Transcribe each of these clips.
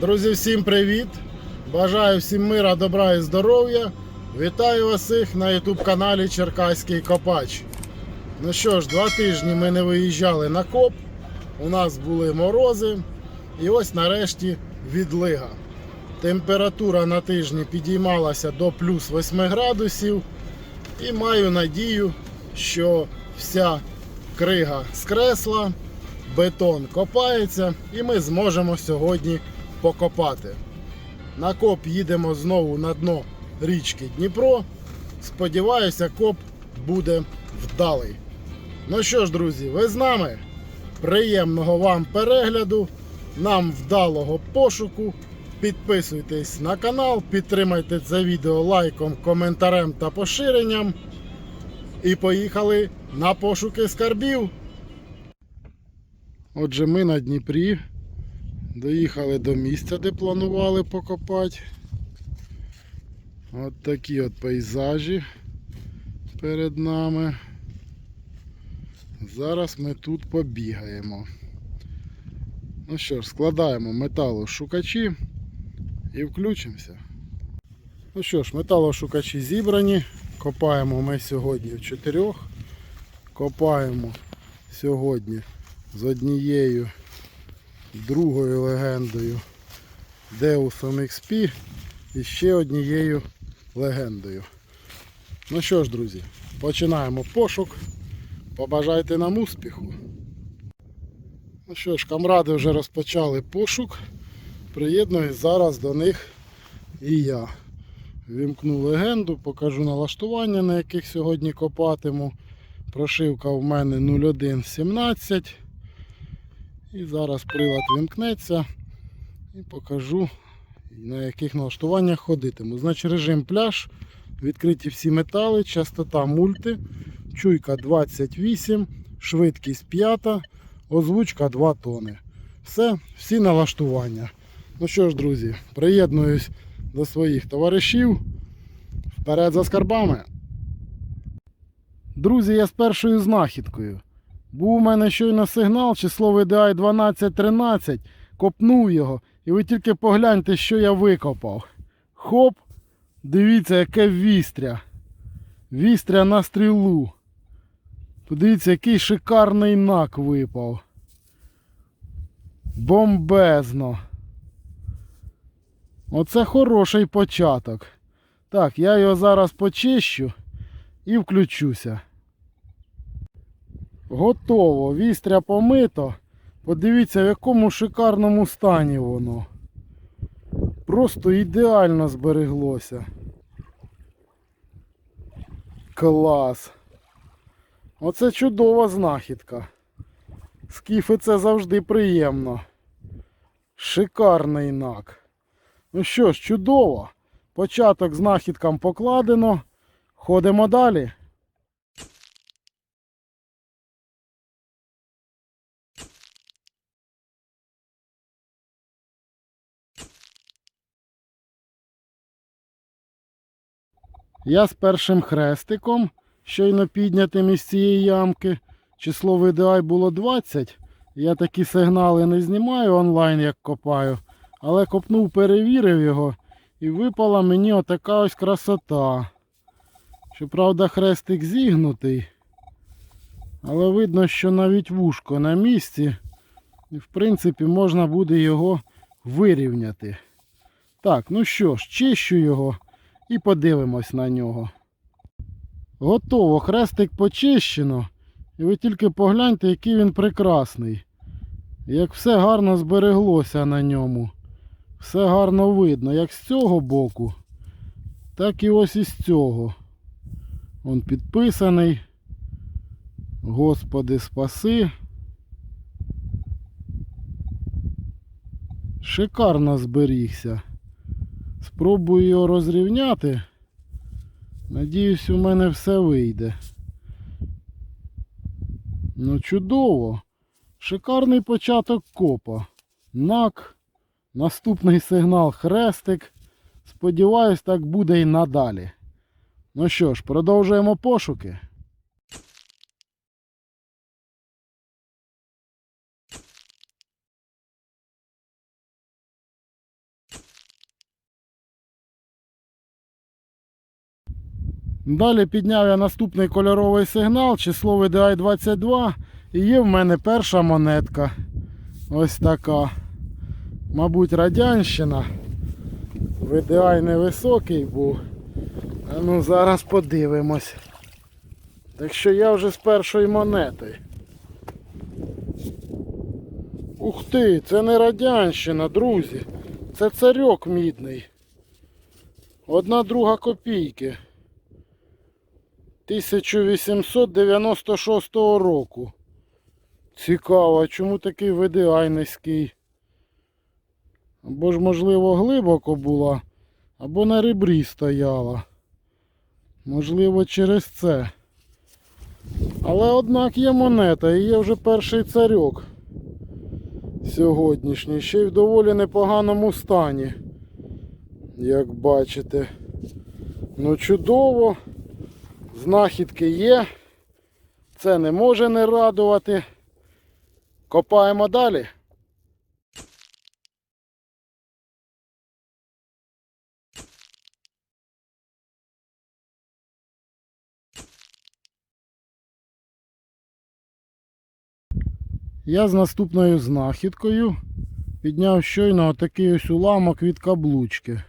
Друзі, всім привіт! Бажаю всім мира, добра і здоров'я. Вітаю вас всіх на YouTube каналі Черкаський Копач. Ну що ж, два тижні ми не виїжджали на коп. У нас були морози. І ось нарешті відлига. Температура на тижні підіймалася до плюс 8 градусів. І маю надію, що вся крига скресла, бетон копається, і ми зможемо сьогодні покопати. На коп їдемо знову на дно річки Дніпро. Сподіваюся, коп буде вдалий. Ну що ж, друзі, ви з нами? Приємного вам перегляду, нам вдалого пошуку. Підписуйтесь на канал, підтримайте це відео лайком, коментарем та поширенням. І поїхали на пошуки скарбів. Отже, ми на Дніпрі. Доїхали до місця, де планували покопати. От такі от пейзажі перед нами. Зараз ми тут побігаємо. Ну що ж, складаємо металошукачі і включимося. Ну що ж, металошукачі зібрані. Копаємо ми сьогодні в чотирьох. Копаємо сьогодні з однією другою легендою Deusом XP і ще однією легендою. Ну що ж, друзі, починаємо пошук. Побажайте нам успіху. Ну що ж, камради вже розпочали пошук. Приєднуюсь зараз до них і я. Вімкну легенду, покажу налаштування, на яких сьогодні копатиму. Прошивка в мене 0117. І зараз прилад вімкнеться і покажу на яких налаштуваннях ходитиму. Значить режим пляж, відкриті всі метали, частота мульти, чуйка 28, швидкість 5, озвучка 2 тони. Все, всі налаштування. Ну що ж, друзі, приєднуюсь до своїх товаришів. Вперед за скарбами. Друзі, я з першою знахідкою. Був у мене щойно сигнал, число VDI 1213, копнув його, і ви тільки погляньте, що я викопав. Хоп! Дивіться, яке вістря. Вістря на стрілу. Подивіться, який шикарний нак випав. Бомбезно. Оце хороший початок. Так, я його зараз почищу і включуся. Готово. Вістря помито. Подивіться, в якому шикарному стані воно. Просто ідеально збереглося. Клас. Оце чудова знахідка. Скіфи це завжди приємно. Шикарний нак. Ну що ж, чудово. Початок знахідкам покладено. Ходимо далі. Я з першим хрестиком, щойно піднятим із цієї ямки. Число VDI було 20. Я такі сигнали не знімаю онлайн, як копаю. Але копнув, перевірив його і випала мені отака ось красота. Щоправда, хрестик зігнутий. Але видно, що навіть вушко на місці. І в принципі можна буде його вирівняти. Так, ну що ж, чищу його і подивимось на нього. Готово, хрестик почищено. І ви тільки погляньте, який він прекрасний. Як все гарно збереглося на ньому. Все гарно видно, як з цього боку, так і ось із цього. Он підписаний. Господи спаси. Шикарно зберігся. Спробую його розрівняти. Надіюсь, у мене все вийде. Ну, чудово. Шикарний початок копа. Нак. Наступний сигнал хрестик. Сподіваюсь, так буде і надалі. Ну що ж, продовжуємо пошуки. Далі підняв я наступний кольоровий сигнал, число VDI 22 і є в мене перша монетка. Ось така. Мабуть, радянщина. VDI невисокий був. А ну зараз подивимось. Так що я вже з першої монети. Ух ти, це не радянщина, друзі. Це царьок мідний. Одна друга копійки. 1896 року. Цікаво, чому такий VDI низький? Або ж, можливо, глибоко була, або на ребрі стояла. Можливо, через це. Але однак є монета і є вже перший царьок сьогоднішній. Ще й в доволі непоганому стані. Як бачите. Ну чудово. Знахідки є. Це не може не радувати. Копаємо далі. Я з наступною знахідкою підняв щойно отакий ось уламок від каблучки.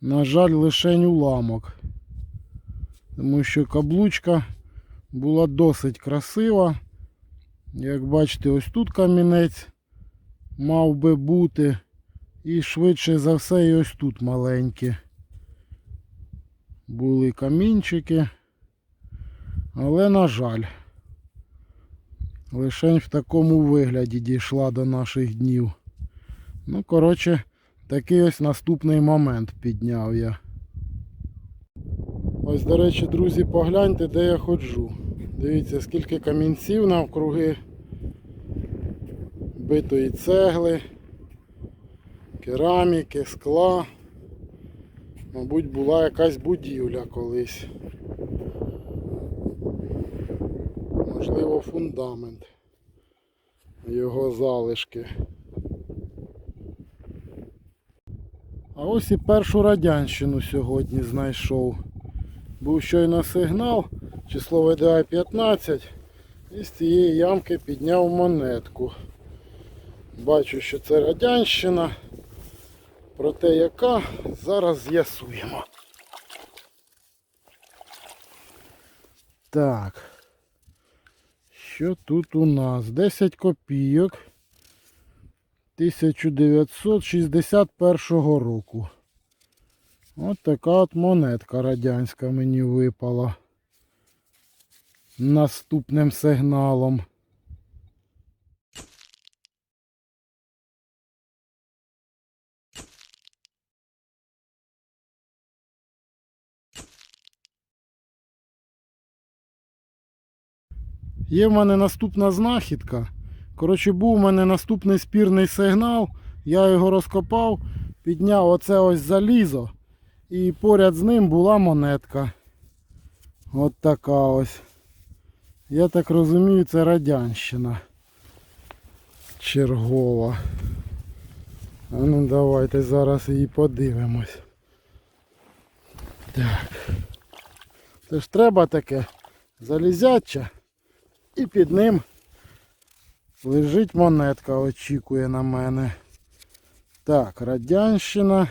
На жаль, лишень уламок. Тому що каблучка була досить красива. Як бачите, ось тут камінець мав би бути. І швидше за все і ось тут маленькі. Були камінчики. Але на жаль. Лишень в такому вигляді дійшла до наших днів. Ну, коротше, такий ось наступний момент підняв я. Ось, до речі, друзі, погляньте, де я ходжу. Дивіться, скільки камінців навкруги, битої цегли, кераміки, скла. Мабуть, була якась будівля колись. Можливо, фундамент. Його залишки. А ось і першу радянщину сьогодні знайшов. Був щойно сигнал, число VDI 15 і з цієї ямки підняв монетку. Бачу, що це радянщина. Проте яка, зараз з'ясуємо. Так. Що тут у нас? 10 копійок 1961 року. От така от монетка радянська мені випала. Наступним сигналом. Є в мене наступна знахідка. Коротше, був у мене наступний спірний сигнал. Я його розкопав, підняв оце ось залізо. І поряд з ним була монетка. От така ось. Я так розумію, це радянщина. Чергова. А ну давайте зараз її подивимось. Так. Це ж треба таке залізяче. І під ним лежить монетка, очікує на мене. Так, Радянщина.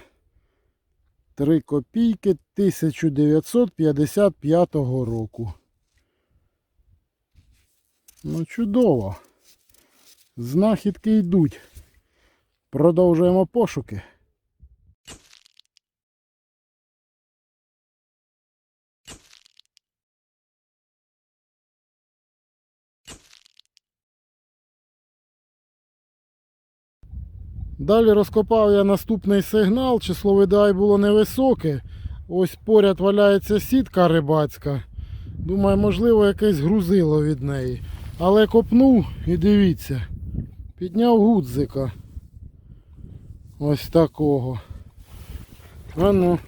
3 копійки 1955 року. Ну, чудово. Знахідки йдуть. Продовжуємо пошуки. Далі розкопав я наступний сигнал, число видай було невисоке. Ось поряд валяється сітка рибацька. Думаю, можливо, якесь грузило від неї. Але копнув і дивіться, підняв гудзика. Ось такого. А ну,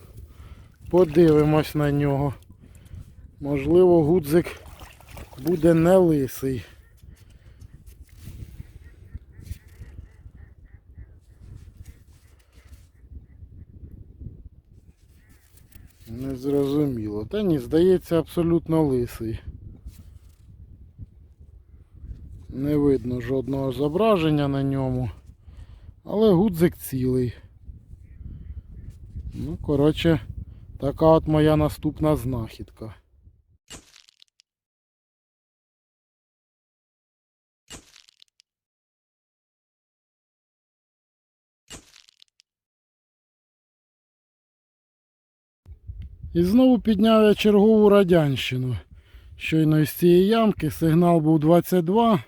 подивимось на нього. Можливо, гудзик буде не лисий. Не зрозуміло. Та ні, здається, абсолютно лисий. Не видно жодного зображення на ньому. Але гудзик цілий. Ну, коротше, така от моя наступна знахідка. І знову підняв я чергову радянщину. Щойно із цієї ямки сигнал був 22,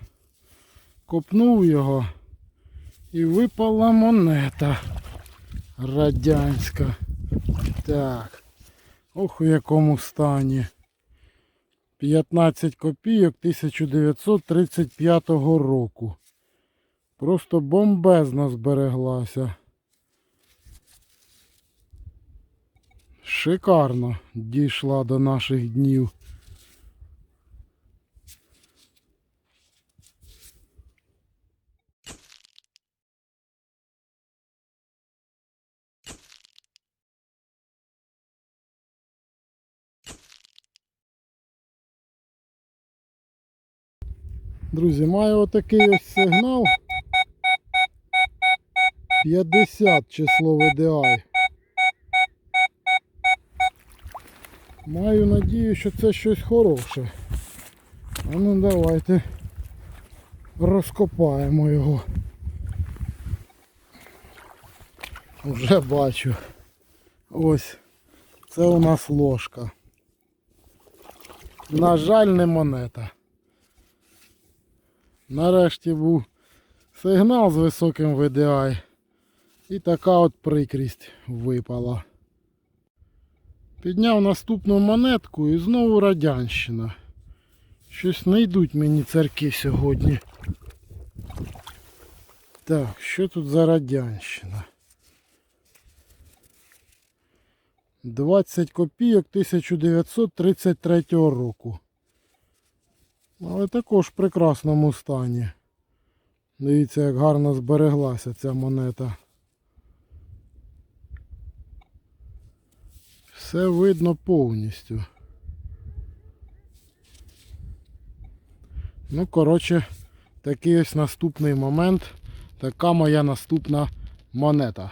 копнув його і випала монета радянська. Так. Ох у якому стані. 15 копійок 1935 року. Просто бомбезно збереглася. Шикарно дійшла до наших днів. Друзі, маю отакий ось сигнал. 50 число VDI. Маю надію, що це щось хороше. А ну давайте розкопаємо його. Вже бачу. Ось. Це у нас ложка. На жаль, не монета. Нарешті був сигнал з високим VDI. І така от прикрість випала. Підняв наступну монетку і знову радянщина. Щось не йдуть мені церкви сьогодні. Так, що тут за радянщина? 20 копійок 1933 року. Але також в прекрасному стані. Дивіться, як гарно збереглася ця монета. Все видно повністю. Ну, коротше, такий ось наступний момент. Така моя наступна монета.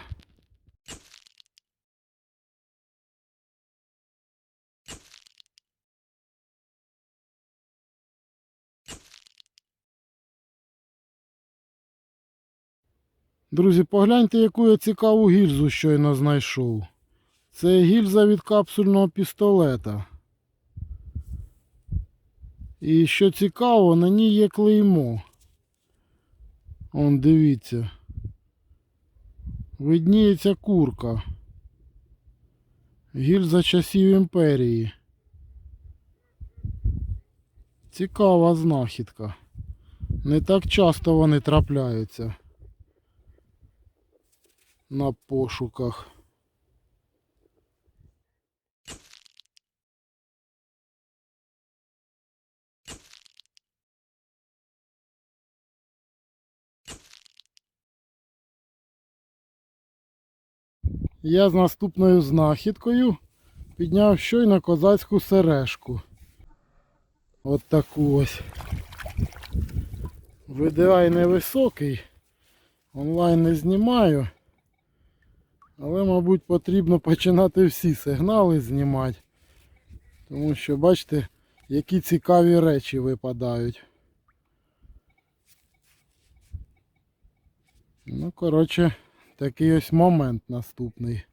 Друзі, погляньте, яку я цікаву гільзу щойно знайшов. Це гільза від капсульного пістолета. І що цікаво, на ній є клеймо. Он дивіться. Видніється курка. Гільза часів імперії. Цікава знахідка. Не так часто вони трапляються на пошуках. Я з наступною знахідкою підняв щойно козацьку сережку. От таку ось. VDI невисокий. Онлайн не знімаю. Але, мабуть, потрібно починати всі сигнали знімати. Тому що, бачите, які цікаві речі випадають. Ну, коротше, такий ось момент наступний.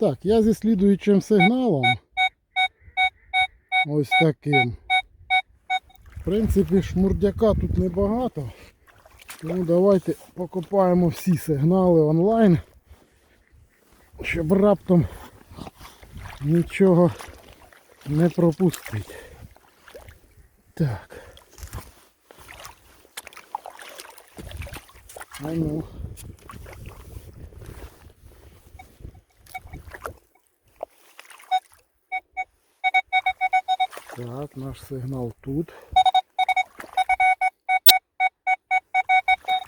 Так, я зі слідуючим сигналом. Ось таким. В принципі, шмурдяка тут небагато. Тому давайте покопаємо всі сигнали онлайн, щоб раптом нічого не пропустити. Так. А ну. Так, наш сигнал тут.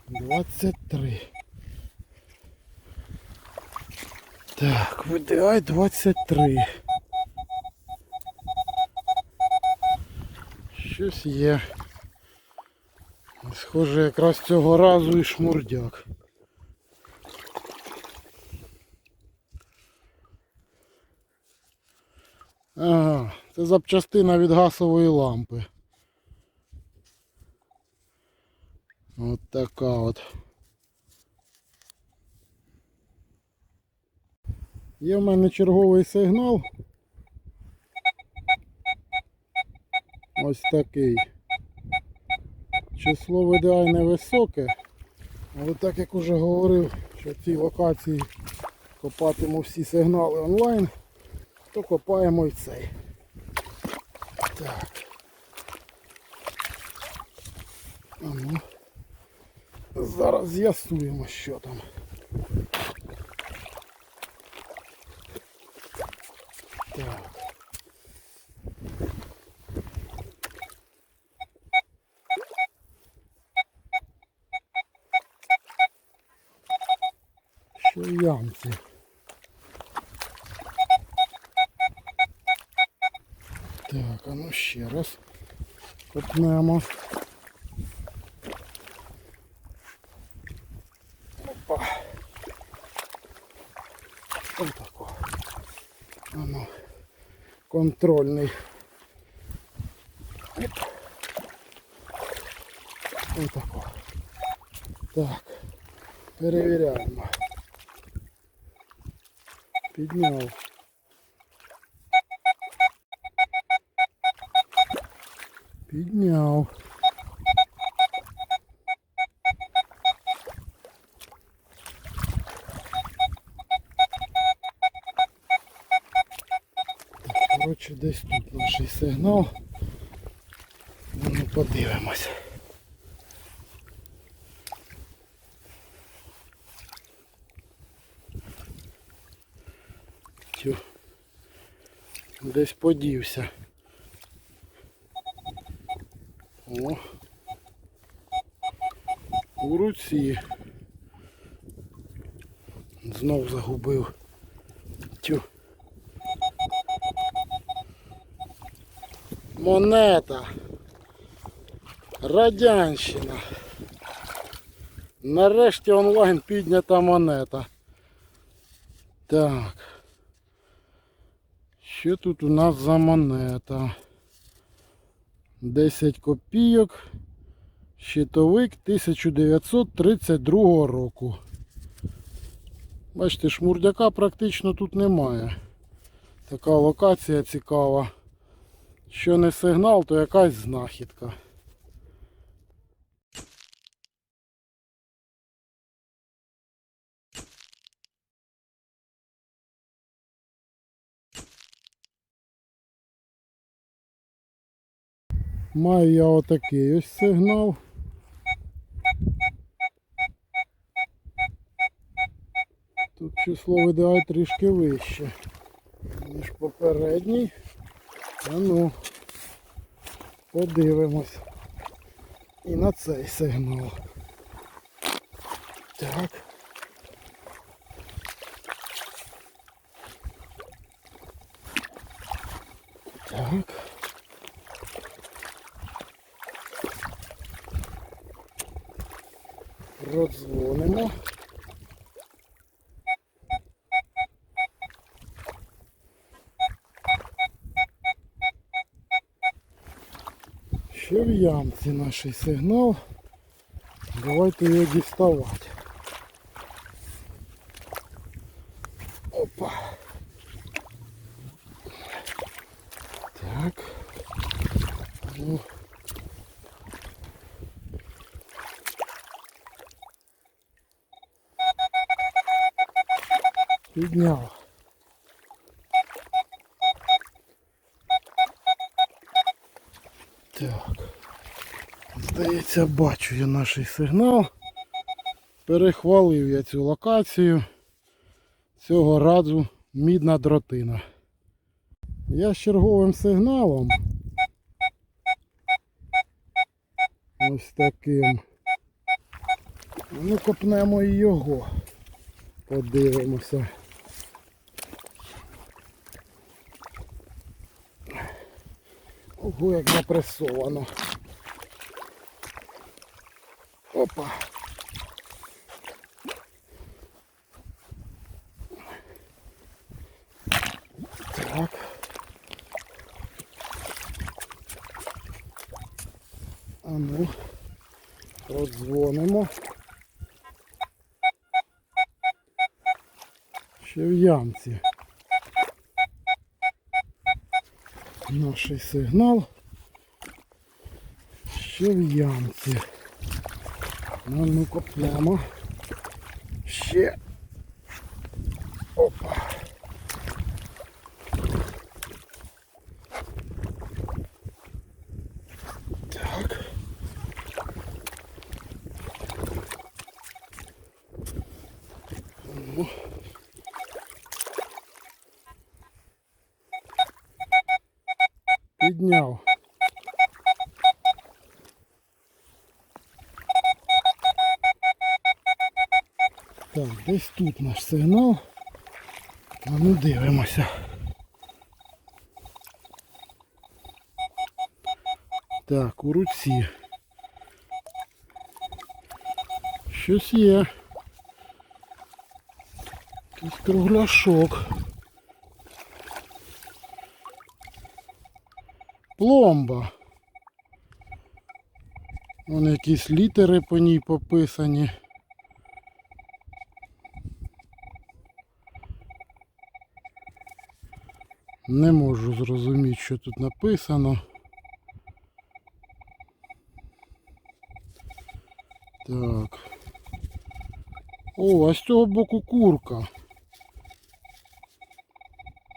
23. Так, VDI 23. Щось є. Схоже, якраз цього разу і шмурдяк. Це запчастина від газової лампи. От така от. Є в мене черговий сигнал. Ось такий. Число VDI невисоке, але так як уже говорив, що в цій локації копатиму всі сигнали онлайн, то копаємо і цей. Так. А ну. Зараз з'ясуємо, що там. Так. Копнемо. Опа. Отако. А ну, контрольний. Оп. Отако. Так. Перевіряємо. Підняв. Так, коротше, десь тут наш сигнал. Ну, ну, подивимось. Десь подівся. О. У руці. Знов загубив. Тю. Монета. Радянщина. Нарешті онлайн піднята монета. Так. Що тут у нас за монета? 10 копійок. Щитовик 1932 року. Бачите, шмурдяка практично тут немає. Така локація цікава. Що не сигнал, то якась знахідка. Маю я отакий ось сигнал. Тут число видає трішки вище, ніж попередній. А ну, подивимось. І на цей сигнал. Так. Так. Продзвонимо. Ще в ямці наш сигнал. Давайте його діставати. Здається, бачу я наш сигнал. Перехвалив я цю локацію. Цього разу мідна дротина. Я з черговим сигналом. Ось таким. Ну, копнемо і його. Подивимося. Ого, як запресовано. Опа. Так. А ну, подзвонимо. Ще в ямці. Наш сигнал. Ще в ямці. Ну, ну копнемо. Ще. Опа. Десь тут наш сигнал. А ну дивимося. Так, у руці. Щось є. Якийсь кругляшок. Пломба. Вон якісь літери по ній пописані. Не можу зрозуміти, що тут написано. Так. О, а з цього боку курка.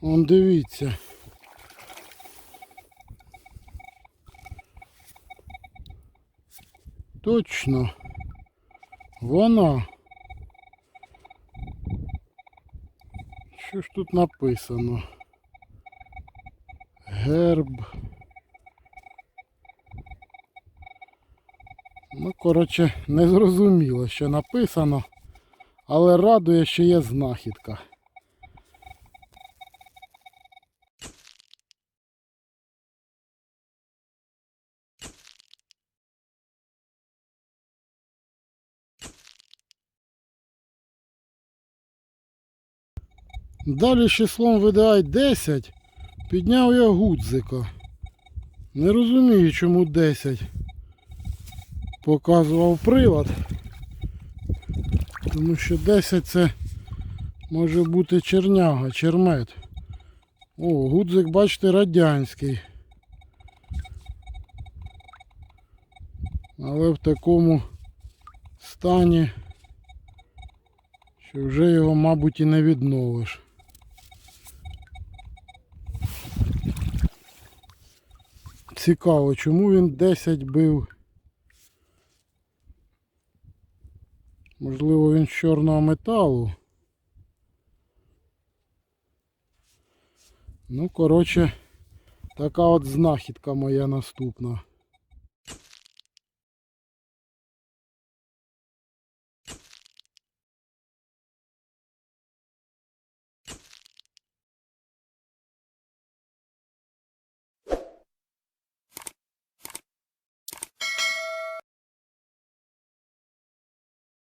Вон дивіться. Точно. Вона. Що ж тут написано? Герб. Ну, коротше, не зрозуміло, що написано, але радує, що є знахідка. Далі числом видай 10. Підняв я гудзика. Не розумію, чому 10. Показував прилад. Тому що 10 це може бути черняга, чермет. О, гудзик, бачите, радянський. Але в такому стані, що вже його, мабуть, і не відновиш. Цікаво, чому він 10 бив. Можливо, він з чорного металу. Ну, коротше, така от знахідка моя наступна.